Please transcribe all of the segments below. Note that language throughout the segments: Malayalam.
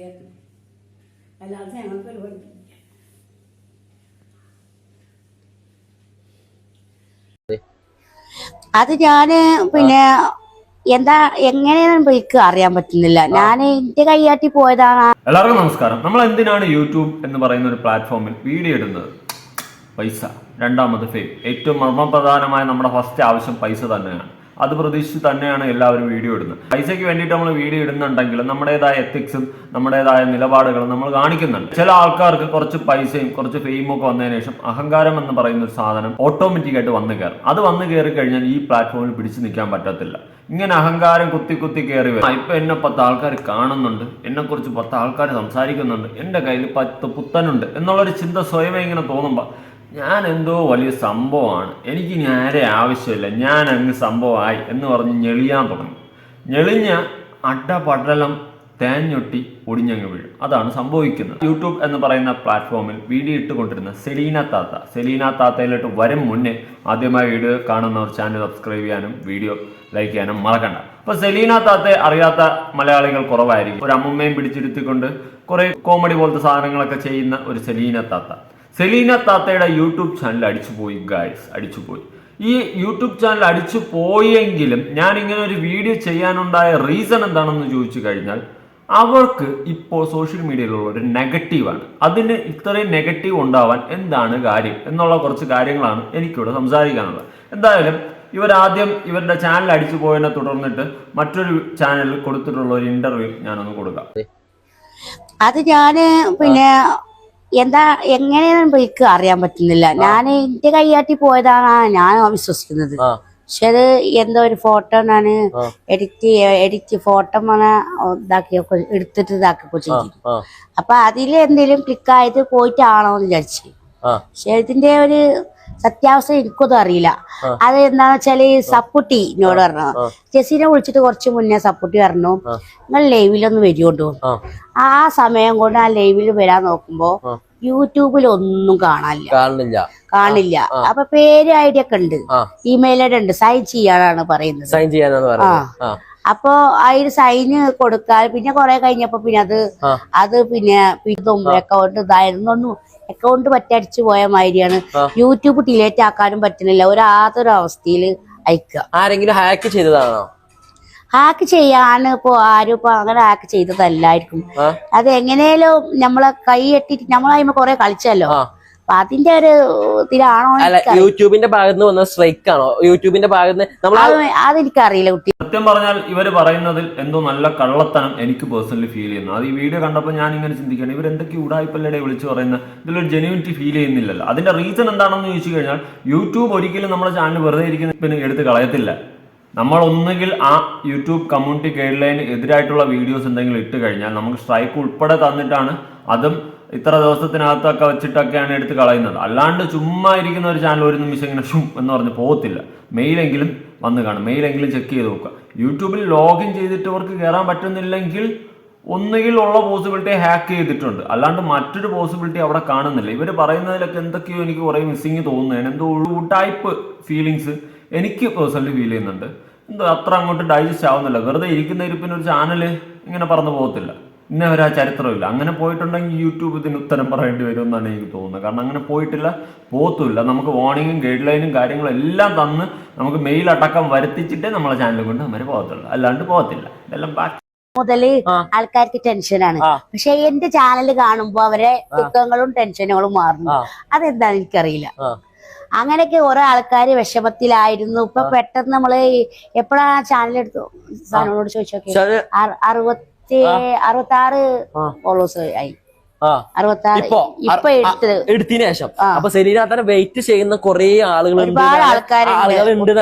ശരിയാക്കി അല്ലാതെ ഞങ്ങൾക്കൊരു പഠിപ്പില്ല അത് ഞാൻ പിന്നെ എന്താ എങ്ങനെയാണ് എനിക്ക് അറിയാൻ പറ്റുന്നില്ല. ഞാൻ എന്റെ കൈയാട്ടി പോയതാണ്. എല്ലാവർക്കും നമസ്കാരം. നമ്മൾ എന്തിനാണ് യൂട്യൂബ് എന്ന് പറയുന്ന ഒരു പ്ലാറ്റ്ഫോമിൽ വീഡിയോ ഇടുന്നത്? പൈസ. രണ്ടാമത് ഫെയിം. ഏറ്റവും മർമ്മപ്രധാനമായ നമ്മുടെ ഫസ്റ്റ് ആവശ്യം പൈസ തന്നെയാണ്. അത് പ്രതീക്ഷിച്ച് തന്നെയാണ് എല്ലാവരും വീഡിയോ ഇടുന്നത്. പൈസയ്ക്ക് വേണ്ടിയിട്ട് നമ്മൾ വീഡിയോ ഇടുന്നുണ്ടെങ്കിലും നമ്മുടേതായ എത്തിക്സും നമ്മുടേതായ നിലപാടുകളും നമ്മൾ കാണിക്കുന്നുണ്ട്. ചില ആൾക്കാർക്ക് കുറച്ച് പൈസയും കുറച്ച് ഫെയിമും ഒക്കെ വന്നതിന് ശേഷം അഹങ്കാരം എന്ന് പറയുന്ന ഒരു സാധനം ഓട്ടോമാറ്റിക് ആയിട്ട് വന്നു കയറും. അത് വന്നു കയറി കഴിഞ്ഞാൽ ഈ പ്ലാറ്റ്ഫോമിൽ പിടിച്ചു നിൽക്കാൻ പറ്റത്തില്ല. ഇങ്ങനെ അഹങ്കാരം കുത്തി കുത്തി കയറി വരും. ഇപ്പൊ എന്നെ പത്ത് ആൾക്കാർ കാണുന്നുണ്ട്. എന്നെ കുറിച്ച് പത്ത് ആൾക്കാർ സംസാരിക്കുന്നുണ്ട്. എന്റെ കയ്യിൽ പത്ത് പുത്തനുണ്ട്. എന്നുള്ളൊരു ചിന്ത സ്വയമേ ഇങ്ങനെ തോന്നുമ്പോൾ ഞാൻ എന്തോ വലിയ സംഭവമാണ്. എനിക്ക് ഇനി ആരെ ആവശ്യമില്ല. ഞാൻ അങ്ങ് സംഭവമായി എന്ന് പറഞ്ഞ് ഞെളിയാൻ തുടങ്ങി. ഞെളിഞ്ഞ അട്ടപടലം തേഞ്ഞൊട്ടി ഒടിഞ്ഞങ്ങ് വീഴും. അതാണ് സംഭവിക്കുന്നത്. യൂട്യൂബ് എന്ന് പറയുന്ന പ്ലാറ്റ്ഫോമിൽ വീഡിയോ ഇട്ടുകൊണ്ടിരുന്ന സെലീന താത്ത. സെലീന താത്തയിലോട്ട് വരും മുന്നേ ആദ്യമായി വീഡിയോ കാണുന്നവർ ചാനൽ സബ്സ്ക്രൈബ് ചെയ്യാനും വീഡിയോ ലൈക്ക് ചെയ്യാനും മറക്കണ്ട. അപ്പൊ സെലീന താത്തയെ അറിയാത്ത മലയാളികൾ കുറവായിരിക്കും. ഒരു അമ്മുമ്മയും പിടിച്ചിരുത്തിക്കൊണ്ട് കുറെ കോമഡി പോലത്തെ സാധനങ്ങളൊക്കെ ചെയ്യുന്ന ഒരു സെലീന താത്ത. സെലീന താത്തയുടെ യൂട്യൂബ് ചാനൽ അടിച്ചുപോയി ഗായ്സ് അടിച്ചുപോയി ഈ യൂട്യൂബ് ചാനൽ അടിച്ചു പോയെങ്കിലും ഞാൻ ഇങ്ങനെ ഒരു വീഡിയോ ചെയ്യാനുണ്ടായ റീസൺ എന്താണെന്ന് ചോദിച്ചു കഴിഞ്ഞാൽ അവർക്ക് ഇപ്പോൾ സോഷ്യൽ മീഡിയയിലുള്ള ഒരു നെഗറ്റീവാണ് അതിന് ഇത്രയും നെഗറ്റീവ് ഉണ്ടാവാൻ എന്താണ് കാര്യം എന്നുള്ള കുറച്ച് കാര്യങ്ങളാണ് എനിക്കിവിടെ സംസാരിക്കാനുള്ളത്. എന്തായാലും ഇവരാദ്യം ഇവരുടെ ചാനൽ അടിച്ചു പോയതിനെ തുടർന്നിട്ട് മറ്റൊരു ചാനലിൽ കൊടുത്തിട്ടുള്ള ഒരു ഇന്റർവ്യൂ ഞാനൊന്ന് കൊടുക്കാം. അത് ഞാൻ പിന്നെ എന്താ എങ്ങനെയാണെന്ന് എനിക്ക് അറിയാൻ പറ്റുന്നില്ല. ഞാൻ എന്റെ കൈയാട്ടി പോയതാണ് ഞാൻ വിശ്വസിക്കുന്നത്. പക്ഷെ അത് എന്തോ ഒരു ഫോട്ടോ ഞാൻ എഡിറ്റ് എഡിറ്റ് ഫോട്ടോ ഇതാക്കിയൊക്കെ എടുത്തിട്ട് ഇതാക്കിയൊക്കെ ചെയ്തു ആ. അപ്പൊ അതിൽ എന്തെങ്കിലും ക്ലിക്കായത് പോയിട്ടാണോ എന്ന് വിചാരിച്ചു. പക്ഷെ ഇതിന്റെ ഒരു സത്യാവസ്ഥ എനിക്കൊന്നും അറിയില്ല. അത് എന്താന്ന് വെച്ചാൽ സപ്പുട്ടി എന്നോട് പറഞ്ഞു. ജസീനെ വിളിച്ചിട്ട് കുറച്ച് മുന്നേ സപ്പുട്ടി പറഞ്ഞു നിങ്ങൾ ലൈവിലൊന്ന് വരുകൊണ്ടു ആ. സമയം കൊണ്ട് ആ ലൈവിൽ വരാൻ നോക്കുമ്പോ. യൂട്യൂബിൽ ഒന്നും കാണാനില്ല. കാണില്ല കാണില്ല. അപ്പൊ പേര് ഐഡിയ ഒക്കെ ഉണ്ട് ഇമെയിൽ ഉണ്ട്. സൈൻ ചെയ്യാനാണ് പറയുന്നത്. സൈൻ ചെയ്യാനാണ് പറയുന്നത്. ആ. അപ്പൊ അതിന് സൈന് കൊടുക്കാൻ പിന്നെ കുറെ കഴിഞ്ഞപ്പോ പിന്നെ അത് അത് പിന്നെ പിന്നെ അക്കൗണ്ട് ഇതായിരുന്നൊന്നും അക്കൗണ്ട് പറ്റടിച്ചു പോയ മാതിരിയാണ്. യൂട്യൂബ് ഡിലേറ്റ് ആക്കാനും പറ്റുന്നില്ല. ഒരു ആതൊരു അവസ്ഥയിൽ അയക്കുക. ആരെങ്കിലും ഹാക്ക് ചെയ്തതാണോ? ഹാക്ക് ചെയ്യാൻ ഇപ്പൊ ആരും ഇപ്പൊ അങ്ങനെ ഹാക്ക് ചെയ്തതല്ലായിരിക്കും. അത് എങ്ങനെയാലും നമ്മളെ കൈ എട്ടിട്ട് നമ്മളതിമ കുറെ കളിച്ചല്ലോ. അപ്പൊ അതിന്റെ ഒരു ഇതിലാണോ അല്ല. യൂട്യൂബിന്റെ ഭാഗത്ത് നിന്ന് വന്ന സ്ട്രൈക്ക് ആണോ യൂട്യൂബിന്റെ ഭാഗത്ത് നിന്ന് നമ്മൾ അത് അതെനിക്കറിയില്ല കുട്ടി. സത്യം പറഞ്ഞാൽ ഇവർ പറയുന്നതിൽ എന്തോ നല്ല കള്ളത്തനം എനിക്ക് പേഴ്സണലി ഫീൽ ചെയ്യുന്നു. അത് ഈ വീഡിയോ കണ്ടപ്പോൾ ഞാൻ ഇങ്ങനെ ചിന്തിക്കുകയാണ് ഇവർ എന്തൊക്കെ ഉടായ്പല്ലടെ വിളിച്ചു പറയുന്നത് ഇതിലൊരു ജെനുവിറ്റി ഫീൽ ചെയ്യുന്നില്ലല്ലോ. അതിന്റെ റീസൺ എന്താണെന്ന് ചോദിച്ചു കഴിഞ്ഞാൽ യൂട്യൂബ് ഒരിക്കലും നമ്മുടെ ചാനൽ വെറുതെ ഇരിക്കുന്ന പിന്നെ എടുത്ത് കളയത്തില്ല. നമ്മൾ ഒന്നുകിൽ ആ യൂട്യൂബ് കമ്മ്യൂണിറ്റി ഗൈഡ് ലൈന് എതിരായിട്ടുള്ള വീഡിയോസ് എന്തെങ്കിലും ഇട്ട് കഴിഞ്ഞാൽ നമുക്ക് സ്ട്രൈക്ക് ഉൾപ്പെടെ തന്നിട്ടാണ് അതും ഇത്ര ദിവസത്തിനകത്തൊക്കെ വെച്ചിട്ടൊക്കെയാണ് എടുത്ത് കളയുന്നത്. അല്ലാണ്ട് ചുമ്മാ ഇരിക്കുന്ന ഒരു ചാനൽ ഒരു നിമിഷം ഇങ്ങനെ ഷും എന്ന് പറഞ്ഞ് പോകത്തില്ല. മെയിലെങ്കിലും വന്ന് കാണും. മെയിലെങ്കിലും ചെക്ക് ചെയ്ത് നോക്കുക. യൂട്യൂബിൽ ലോഗിൻ ചെയ്തിട്ട് അവർക്ക് കയറാൻ പറ്റുന്നില്ലെങ്കിൽ ഒന്നുകിൽ ഉള്ള പോസിബിലിറ്റി ഹാക്ക് ചെയ്തിട്ടുണ്ട്. അല്ലാണ്ട് മറ്റൊരു പോസിബിലിറ്റി അവിടെ കാണുന്നില്ല. ഇവർ പറയുന്നതിലൊക്കെ എന്തൊക്കെയോ എനിക്ക് കുറേ മിസ്സിങ് തോന്നുന്നതിന് എന്തോ ഒരു ടൈപ്പ് ഫീലിങ്സ് എനിക്ക് പേഴ്സണലി ഫീൽ ചെയ്യുന്നുണ്ട്. എന്തോ അത്ര അങ്ങോട്ട് ഡൈജസ്റ്റ് ആവുന്നില്ല. വെറുതെ ഇരിക്കുന്ന ഇരിപ്പിന് ഒരു ചാനൽ ഇങ്ങനെ പറന്നു പോകത്തില്ല. ഇന്ന ഒരു ആ ചരിത്രമില്ല. അങ്ങനെ പോയിട്ടുണ്ടെങ്കിൽ യൂട്യൂബ് ഇതിന് ഉത്തരം പറയേണ്ടി വരും എന്നാണ് എനിക്ക് തോന്നുന്നത്. കാരണം അങ്ങനെ പോയിട്ടില്ല പോത്തുമില്ല. നമുക്ക് വാർണിങ്ങും ഗൈഡ് ലൈനും കാര്യങ്ങളും എല്ലാം തന്ന് നമുക്ക് മെയിൽ അടക്കം വരുത്തിച്ചിട്ടേ നമ്മളെ ചാനൽ കൊണ്ട് അവർ പോകത്തുള്ളൂ. അല്ലാണ്ട് പോകത്തില്ല. ഇതെല്ലാം ബാക്കി മുതൽ ആൾക്കാർക്ക് ടെൻഷനാണ്. പക്ഷെ എന്റെ ചാനൽ കാണുമ്പോ അവരെ ദുഃഖങ്ങളും ടെൻഷനുകളും മാറുന്നു. അതെന്താ അതെന്താന്ന് എനിക്കറിയില്ല. അങ്ങനെയൊക്കെ ഓരോ ആൾക്കാര് വിഷമത്തിലായിരുന്നു. ഇപ്പൊ പെട്ടെന്ന് നമ്മൾ എപ്പോഴാ ചാനൽ എടുത്തു സാറിനോട് ചോദിച്ചോക്കെ പക്ഷെ അത് അറുപത്തി ആറ് ആയി. അറുപത്തി ആറ് ഇപ്പൊ ഇപ്പൊ അ- എടുത്തത്. എടുത്തതിന് ശേഷം. ആ. അപ്പൊ സെലീനാത്തനെ വെയിറ്റ് ചെയ്യുന്ന കുറെ ആൾക്കാരുണ്ട്. ആളുകളുണ്ട്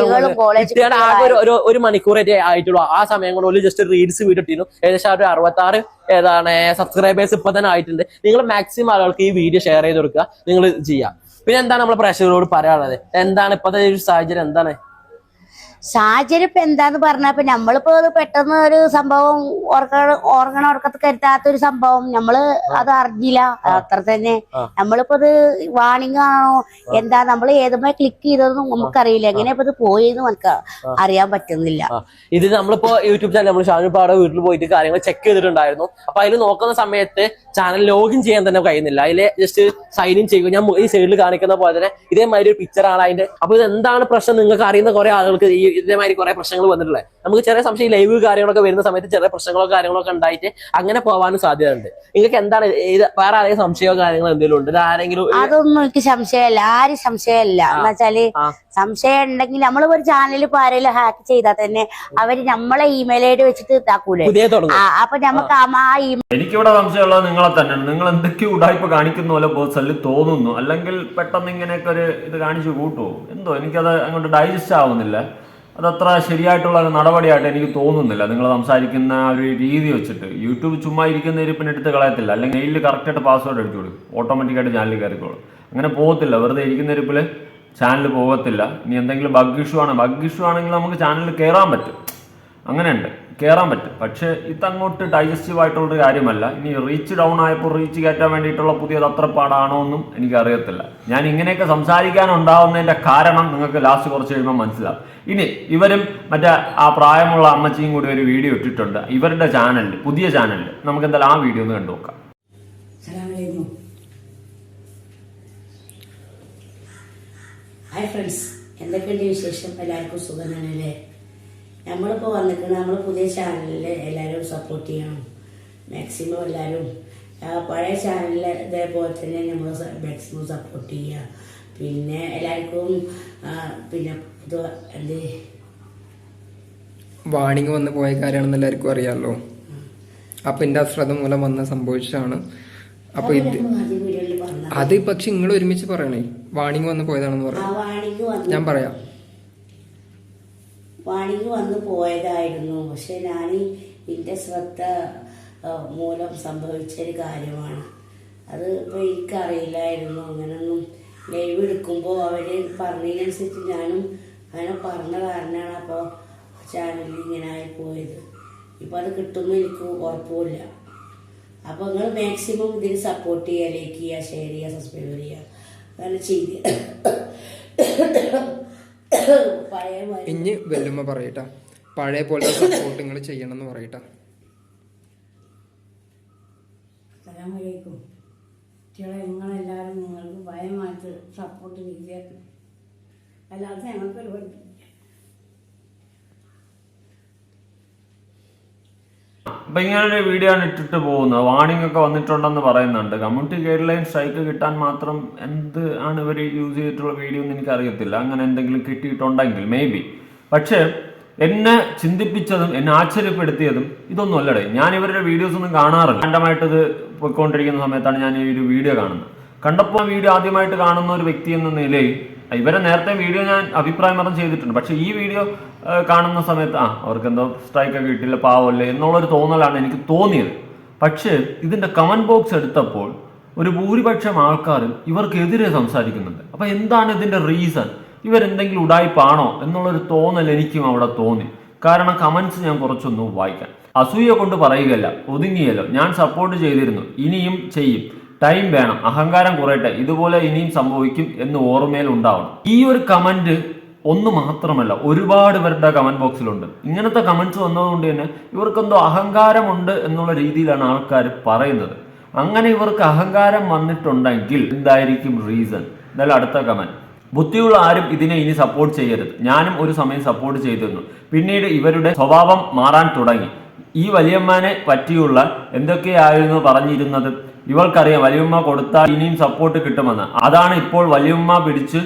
ഒരു- ഒരു ഒരു മണിക്കൂറേ ആയിട്ടുള്ളൂ. ആ സമയം കൊണ്ട് ഒരു ജസ്റ്റ് റീൽസ് വീഡിയോ ഇട്ടിരുന്നു ഏകദേശം ഒരു അറുപത്തി ആറ് ഏതാണ് സബ്സ്ക്രൈബേഴ്സ് ഇപ്പൊ തന്നെ ആയിട്ടുണ്ട്. നിങ്ങൾ മാക്സിമം ആളുകൾക്ക് ഈ വീഡിയോ ഷെയർ ചെയ്ത് കൊടുക്കുക. നിങ്ങൾ ചെയ്യാം. പിന്നെ എന്താണ് നമ്മളെ പ്രേക്ഷകരോട് പറയാനുള്ളത്? എന്താണ് ഇപ്പോഴത്തെ ഒരു സാഹചര്യം? എന്താണ്? സാഹചര്യം ഇപ്പൊ എന്താന്ന് പറഞ്ഞപ്പോ നമ്മളിപ്പോ അത് പെട്ടെന്ന് ഒരു സംഭവം ഓർക്ക ഓർക്കണ ഓർക്കത്ത് കരുത്താത്ത ഒരു സംഭവം നമ്മൾ അത് അറിഞ്ഞില്ല. അത്ര തന്നെ. നമ്മളിപ്പോ അത് വാണിംഗ് ആണോ? എന്താ നമ്മൾ ഏതുമായി ക്ലിക്ക് ചെയ്തതെന്നും നമുക്കറിയില്ല. എങ്ങനെ ഇപ്പൊ ഇത് പോയെന്ന് നമുക്ക് അറിയാൻ പറ്റുന്നില്ല. ഇത് നമ്മളിപ്പോ യൂട്യൂബ് ചാനൽ നമ്മൾ പാട വീട്ടിൽ പോയിട്ട് കാര്യങ്ങൾ ചെക്ക് ചെയ്തിട്ടുണ്ടായിരുന്നു. അപ്പൊ അതിൽ നോക്കുന്ന സമയത്ത് ചാനൽ ലോഗിൻ ചെയ്യാൻ തന്നെ കഴിയുന്നില്ല. അതിലെ ജസ്റ്റ് സൈൻ ഇൻ ചെയ്യുക. ഞാൻ ഈ സൈഡിൽ കാണിക്കുന്ന പോലെ തന്നെ ഇതേമാതിരി ഒരു പിക്ചർ ആണ് അതിന്റെ. അപ്പൊ ഇത് എന്താണ് പ്രശ്നം നിങ്ങൾക്ക് അറിയുന്ന കുറെ ആളുകൾക്ക് ഈ ഇതേമാതിരി കുറെ പ്രശ്നങ്ങൾ വന്നിട്ടുള്ളത്. നമുക്ക് ചെറിയ സംശയം ലൈവ് കാര്യങ്ങളൊക്കെ വരുന്ന സമയത്ത് ചെറിയ പ്രശ്നങ്ങളോ കാര്യങ്ങളൊക്കെ ഉണ്ടായിട്ട് അങ്ങനെ പോകാനും സാധ്യതയുണ്ട്. നിങ്ങൾക്ക് എന്താണ് വേറെ ആരെങ്കിലും സംശയമോ കാര്യങ്ങളോ എന്തെങ്കിലും ഉണ്ട്? ആരെങ്കിലും അതൊന്നും എനിക്ക് സംശയമല്ല. ആരും സംശയമല്ല. എന്ന് വെച്ചാൽ ആ. സംശയം ഉണ്ടെങ്കിൽ നമ്മൾ ഒരു ചാനൽ ഇപ്പൊ ആരെങ്കിലും ഹാക്ക് ചെയ്താൽ തന്നെ അവർ നമ്മളെ ഇമെയിൽ ഐഡി ഡി വെച്ചിട്ട് ഇതാക്കൂലേ? അപ്പൊ നമുക്ക് ആ ആ ഇ- എനിക്കിവിടെ സംശയമുള്ളത് നിങ്ങളെ തന്നെ നിങ്ങൾ എന്തൊക്കെയോ ഉടായ്പ കാണിക്കുന്ന പോലെ പേഴ്സണലി തോന്നുന്നു. അല്ലെങ്കിൽ പെട്ടെന്ന് ഇങ്ങനെയൊക്കെ ഒരു ഇത് കാണിച്ചു കൂട്ടുമോ എന്തോ എനിക്കത് അങ്ങോട്ട് ഡൈജസ്റ്റ് ആവുന്നില്ല. അതത്ര ശരിയായിട്ടുള്ള ഒരു നടപടിയായിട്ട് എനിക്ക് തോന്നുന്നില്ല. നിങ്ങൾ സംസാരിക്കുന്ന ആ ഒരു രീതി വെച്ചിട്ട്. യൂട്യൂബ് ചുമ്മാ ഇരിക്കുന്ന ഇരിപ്പിന് എടുത്ത് കളയത്തില്ല. അല്ലെങ്കിൽ മെയിലിൽ കറക്റ്റായിട്ട് പാസ്വേഡ് അടിച്ചു കൊടുക്കും. ഓട്ടോമാറ്റിക്കായിട്ട് ചാനലിൽ കയറിക്കോളും. അങ്ങനെ പോകത്തില്ല. വെറുതെ ഇരിക്കുന്ന ഇരിപ്പിൽ ചാനൽ പോകത്തില്ല. ഇനി എന്തെങ്കിലും ബഗ് ഇഷ്യൂ ആണ്. ബഗ് ഇഷ്യൂ ആണെങ്കിൽ നമുക്ക് ചാനലിൽ കയറാൻ പറ്റും. അങ്ങനെയുണ്ട്. കയറാൻ പറ്റും. പക്ഷേ ഇത് അങ്ങോട്ട് ഡൈജസ്റ്റീവ് ആയിട്ടുള്ളൊരു കാര്യമല്ല. ഇനി റീച്ച് ഡൗൺ ആയപ്പോൾ റീച്ച് കയറ്റാൻ വേണ്ടിയിട്ടുള്ള പുതിയത് അത്ര പാടാണോ എന്നും എനിക്കറിയത്തില്ല. ഞാൻ ഇങ്ങനെയൊക്കെ സംസാരിക്കാനുണ്ടാവുന്നതിന്റെ കാരണം നിങ്ങൾക്ക് ലാസ്റ്റ് കുറച്ച് കഴിയുമ്പോൾ മനസ്സിലാവും. ഇനി ഇവരും മറ്റേ ആ പ്രായമുള്ള അമ്മച്ചിയും കൂടി ഒരു വീഡിയോ ഇട്ടിട്ടുണ്ട്. ഇവരുടെ ചാനലിൽ പുതിയ ചാനലിൽ നമുക്ക് എന്തായാലും ആ വീഡിയോ ഒന്ന് കണ്ടു നോക്കാം ഹായ് ഫ്രണ്ട്സ് എന്തൊക്കെയുണ്ട് വിശേഷം? എല്ലാവർക്കും സുഖമാണല്ലേ? നമ്മളിപ്പോൾ വന്നിട്ടുണ്ട് നമ്മൾ പുതിയ ചാനലിൽ എല്ലാവരും സപ്പോർട്ട് ചെയ്യണം. മാക്സിമം എല്ലാവരും. പഴയ ചാനലിൽ ഇതേപോലെ തന്നെ നമ്മൾ മാക്സിമം സപ്പോർട്ട് ചെയ്യുക. പിന്നെ എല്ലാവർക്കും പിന്നെ ഇത് എന്ത്? വാണിംഗ് വന്ന് പോയ കാര്യമാണെന്ന് എല്ലാവർക്കും അറിയാമല്ലോ അപ്പൊ എന്റെ അശ്രദ്ധ മൂലം വന്ന് സംഭവിച്ചതാണ്. അപ്പൊ ഇത് അത് പക്ഷെ നിങ്ങൾ ഒരുമിച്ച് പറയണേ. വാണിംഗ് വന്ന് പോയതാണെന്ന് പറയാം വാണിക്ക് വന്ന് ഞാൻ പറയാം. വാണിക്ക് വന്ന് പോയതായിരുന്നു. പക്ഷെ ഞാൻ എന്റെ ശ്രദ്ധ ആ, മൂലം സംഭവിച്ച ഒരു കാര്യമാണ്. അത് ഇപ്പോൾ എനിക്കറിയില്ലായിരുന്നു. അങ്ങനൊന്നും ലൈവ് എടുക്കുമ്പോൾ അവർ പറഞ്ഞതിനനുസരിച്ച് ഞാനും അങ്ങനെ പറഞ്ഞ കാരണമാണ് അപ്പോൾ ചാനലിൽ ഇങ്ങനെ ആയി പോയത്. ഇപ്പോൾ അത് കിട്ടുമെന്ന് എനിക്ക് ഉറപ്പുമില്ല അപ്പോൾ നിങ്ങൾ മാക്സിമം ഇതിന് സപ്പോർട്ട് ചെയ്യുക ലൈക്ക് ചെയ്യുക ഷെയർ ചെയ്യുക സബ്സ്ക്രൈബ് ചെയ്യുക. അങ്ങനെ ചെയ്ത്. പഴയ ഇനി വെല്ലുമ്മ പറയട്ടാ. പഴയ പോലെ സപ്പോർട്ട് നിങ്ങൾ ചെയ്യണം എന്ന് പറയട്ടാ കുട്ടികളെ നിങ്ങളെല്ലാവരും നിങ്ങൾക്ക് ഭയമായിട്ട് സപ്പോർട്ട് ചെയ്തേക്കണം അല്ലാതെ ഞങ്ങൾക്കൊരു അപ്പൊ ഇങ്ങനൊരു വീഡിയോ ആണ് ഇട്ടിട്ട് പോകുന്നത്. വാണിംഗ് ഒക്കെ വന്നിട്ടുണ്ടെന്ന് പറയുന്നുണ്ട്. കമ്മ്യൂണിറ്റി ഗൈഡ് ലൈൻ സ്ട്രൈക്ക് കിട്ടാൻ മാത്രം എന്ത് ആണ് ഇവർ യൂസ് ചെയ്തിട്ടുള്ള വീഡിയോ എന്ന് എനിക്ക് അറിയത്തില്ല അങ്ങനെ എന്തെങ്കിലും കിട്ടിയിട്ടുണ്ടെങ്കിൽ മേ ബി പക്ഷേ എന്നെ ചിന്തിപ്പിച്ചതും എന്നെ ആശ്ചര്യപ്പെടുത്തിയതും ഇതൊന്നും അല്ലടേ. ഞാൻ ഇവരുടെ വീഡിയോസ് ഒന്നും കാണാറില്ല. രണ്ടമായിട്ട് ഇത് പോയിക്കൊണ്ടിരിക്കുന്ന സമയത്താണ് ഞാൻ ഈ ഒരു വീഡിയോ കാണുന്നത്. കണ്ടപ്പോൾ വീഡിയോ ആദ്യമായിട്ട് കാണുന്ന ഒരു വ്യക്തി എന്ന നിലയിൽ ഇവരെ നേരത്തെ വീഡിയോ ഞാൻ അഭിപ്രായം ചെയ്തിട്ടുണ്ട്. പക്ഷെ ഈ വീഡിയോ കാണുന്ന സമയത്ത് ആ സ്ട്രൈക്ക് കിട്ടില്ല പാവമല്ലേ എന്നുള്ളൊരു തോന്നലാണ് എനിക്ക് തോന്നിയത്. പക്ഷേ ഇതിന്റെ കമന്റ് ബോക്സ് എടുത്തപ്പോൾ ഒരു ഭൂരിപക്ഷം ആൾക്കാരും ഇവർക്കെതിരെ സംസാരിക്കുന്നുണ്ട്. അപ്പൊ എന്താണ് ഇതിന്റെ റീസൺ ഇവരെന്തെങ്കിലും ഉടായ്പാണോ എന്നുള്ളൊരു തോന്നൽ എനിക്കും അവിടെ തോന്നി. കാരണം കമന്റ്സ് ഞാൻ കുറച്ചൊന്നും വായിക്കാം. അസൂയ കൊണ്ട് പറയുകയല്ല ഒതുങ്ങിയല്ലോ. ഞാൻ സപ്പോർട്ട് ചെയ്തിരുന്നു. ഇനിയും ചെയ്യും. ടൈം വേണം. അഹങ്കാരം കുറയട്ടെ. ഇതുപോലെ ഇനിയും സംഭവിക്കും എന്ന് ഓർമ്മയിൽ ഉണ്ടാവണം. ഈ ഒരു കമന്റ് ഒന്ന് മാത്രമല്ല ഒരുപാട് പേരുടെ കമന്റ് ബോക്സിലുണ്ട് ഇങ്ങനത്തെ കമന്റ്സ് വന്നതുകൊണ്ട് തന്നെ ഇവർക്കെന്തോ അഹങ്കാരമുണ്ട് എന്നുള്ള രീതിയിലാണ് ആൾക്കാർ പറയുന്നത്. അങ്ങനെ ഇവർക്ക് അഹങ്കാരം വന്നിട്ടുണ്ടെങ്കിൽ എന്തായിരിക്കും റീസൺ എന്നാലും അടുത്ത കമന്റ് ബുദ്ധിയുള്ള ആരും ഇതിനെ ഇനി സപ്പോർട്ട് ചെയ്യരുത്. ഞാനും ഒരു സമയം സപ്പോർട്ട് ചെയ്തിരുന്നു. പിന്നീട് ഇവരുടെ സ്വഭാവം മാറാൻ തുടങ്ങി. ഈ വലിയമ്മനെ പറ്റിയുള്ള എന്തൊക്കെയായിരുന്നു പറഞ്ഞിരുന്നത്? ഇവൾക്കറിയാം വലിയമ്മ കൊടുത്താൽ ഇനിയും സപ്പോർട്ട് കിട്ടുമെന്ന്. അതാണ് ഇപ്പോൾ വലിയമ്മ പിടിച്ച്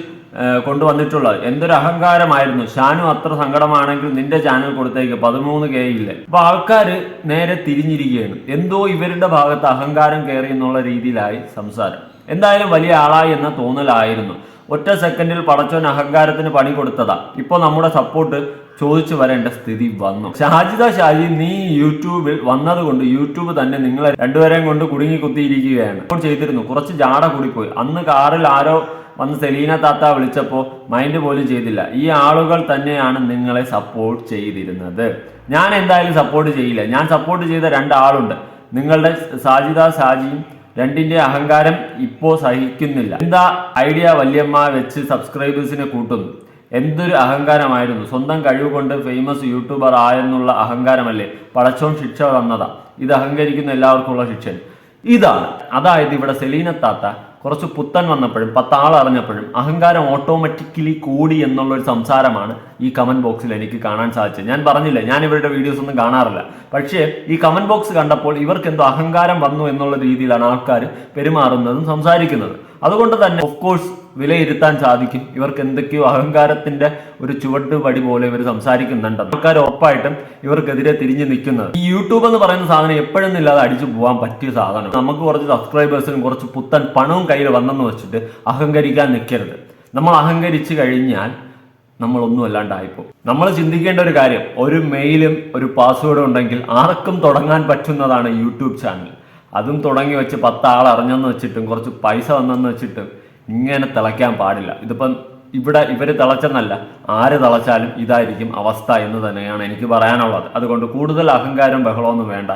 കൊണ്ടുവന്നിട്ടുള്ളത്. എന്തൊരു അഹങ്കാരമായിരുന്നു. ഷാനു അത്ര സങ്കടമാണെങ്കിൽ നിന്റെ ചാനൽ കൊടുത്തേക്ക്. പതിമൂന്ന് കെ ഇല്ലേ? അപ്പൊ ആൾക്കാര് നേരെ തിരിഞ്ഞിരിക്കുകയാണ്. എന്തോ ഇവരുടെ ഭാഗത്ത് അഹങ്കാരം കയറി എന്നുള്ള രീതിയിലായി സംസാരം. എന്തായാലും വലിയ ആളായി എന്ന തോന്നലായിരുന്നു. ഒറ്റ സെക്കൻഡിൽ പടച്ചോൻ അഹങ്കാരത്തിന് പണി കൊടുത്തതാ. ഇപ്പൊ നമ്മുടെ സപ്പോർട്ട് ചോദിച്ചു വരേണ്ട സ്ഥിതി വന്നു. ഷാജിദ ഷാജി നീ യൂട്യൂബിൽ വന്നത് കൊണ്ട് യൂട്യൂബ് തന്നെ നിങ്ങളെ രണ്ടുപേരെയും കൊണ്ട് കുടുങ്ങി കുത്തിയിരിക്കുകയാണ് ഇപ്പോൾ ചെയ്തിരുന്നു. കുറച്ച് ജാട കൂടിപ്പോയി. അന്ന് കാറിൽ ആരോ വന്ന് സെലീന താത്ത വിളിച്ചപ്പോൾ മൈൻഡ് പോലും ചെയ്തില്ല. ഈ ആളുകൾ തന്നെയാണ് നിങ്ങളെ സപ്പോർട്ട് ചെയ്തിരുന്നത്. ഞാൻ എന്തായാലും സപ്പോർട്ട് ചെയ്യില്ല. ഞാൻ സപ്പോർട്ട് ചെയ്ത രണ്ടാളുണ്ട്. നിങ്ങളുടെ സാജിദ സാജിയും രണ്ടിന്റെ അഹങ്കാരം ഇപ്പോ സഹിക്കുന്നില്ല. എന്താ ഐഡിയ വല്യമ്മ വെച്ച് സബ്സ്ക്രൈബേഴ്സിനെ കൂട്ടുന്നു? എന്തൊരു അഹങ്കാരമായിരുന്നു. സ്വന്തം കഴിവ് കൊണ്ട് ഫേമസ് യൂട്യൂബർ ആയെന്നുള്ള അഹങ്കാരമല്ലേ? പടച്ചോൻ ശിക്ഷ തന്നതാ. ഇത് അഹങ്കരിക്കുന്ന എല്ലാവർക്കുമുള്ള ശിക്ഷൻ ഇതാണ്. അതായത് ഇവിടെ സെലീന താത്ത കുറച്ച് പുത്തൻ വന്നപ്പോഴും പത്താൾ അറിഞ്ഞപ്പോഴും അഹങ്കാരം ഓട്ടോമാറ്റിക്കലി കൂടി എന്നുള്ള ഒരു സംസാരമാണ് ഈ കമന്റ് ബോക്സിൽ എനിക്ക് കാണാൻ സാധിച്ചത്. ഞാൻ പറഞ്ഞില്ല ഞാൻ ഇവരുടെ വീഡിയോസ് ഒന്നും കാണാറില്ല. പക്ഷേ ഈ കമന്റ് ബോക്സ് കണ്ടപ്പോൾ ഇവർക്ക് എന്തോ അഹങ്കാരം വന്നു എന്നുള്ള രീതിയിലാണ് ആൾക്കാർ പെരുമാറുന്നതും സംസാരിക്കുന്നത്. അതുകൊണ്ട് തന്നെ ഓഫ് കോഴ്സ് വിലയിരുത്താൻ സാധിക്കും. ഇവർക്ക് എന്തൊക്കെയോ അഹങ്കാരത്തിന്റെ ഒരു ചുവട്ടുപടി പോലെ ഇവർ സംസാരിക്കുന്നുണ്ട്. ആൾക്കാർ ഉറപ്പായിട്ടും ഇവർക്കെതിരെ തിരിഞ്ഞു നിൽക്കുന്നത് ഈ യൂട്യൂബ് എന്ന് പറയുന്ന സാധനം എപ്പോഴൊന്നും ഇല്ലാതെ അടിച്ചു പോകാൻ പറ്റിയ സാധനം. നമുക്ക് കുറച്ച് സബ്സ്ക്രൈബേഴ്സിനും കുറച്ച് പുത്തൻ പണവും കയ്യിൽ വന്നെന്ന് വെച്ചിട്ട് അഹങ്കരിക്കാൻ നിൽക്കരുത്. നമ്മൾ അഹങ്കരിച്ചു കഴിഞ്ഞാൽ നമ്മൾ നമ്മളൊന്നും അല്ലാണ്ടായിപ്പോ നമ്മൾ ചിന്തിക്കേണ്ട ഒരു കാര്യം ഒരു മെയിലും ഒരു പാസ്വേഡും ഉണ്ടെങ്കിൽ ആർക്കും തുടങ്ങാൻ പറ്റുന്നതാണ് യൂട്യൂബ് ചാനൽ. അതും തുടങ്ങി വെച്ച് പത്ത് ആൾ അറിഞ്ഞെന്ന് വെച്ചിട്ടും കുറച്ച് പൈസ വന്നെന്ന് വെച്ചിട്ടും ഇങ്ങനെ തിളയ്ക്കാൻ പാടില്ല. ഇതിപ്പം ഇവിടെ ഇവർ തിളച്ചെന്നല്ല ആര് തിളച്ചാലും ഇതായിരിക്കും അവസ്ഥ എന്ന് തന്നെയാണ് എനിക്ക് പറയാനുള്ളത്. അതുകൊണ്ട് കൂടുതൽ അഹങ്കാരം ബഹളമൊന്നും വേണ്ട.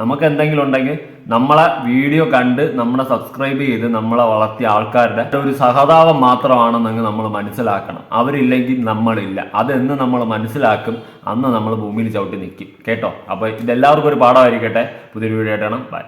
നമുക്ക് എന്തെങ്കിലും ഉണ്ടെങ്കിൽ നമ്മളെ വീഡിയോ കണ്ട് നമ്മളെ സബ്സ്ക്രൈബ് ചെയ്ത് നമ്മളെ വളർത്തിയ ആൾക്കാരുടെ ഒരു സഹതാപം മാത്രമാണെന്ന് നമ്മൾ മനസ്സിലാക്കണം. അവരില്ലെങ്കിൽ നമ്മളില്ല. അതെന്ന് നമ്മൾ മനസ്സിലാക്കും അന്ന് നമ്മൾ ഭൂമിയിൽ ചവിട്ടി നിൽക്കും. കേട്ടോ? അപ്പോൾ ഇതെല്ലാവർക്കും ഒരു പാഠമായിരിക്കട്ടെ. പുതിയൊരു വീഡിയോ ആയിട്ടാണ് ബൈ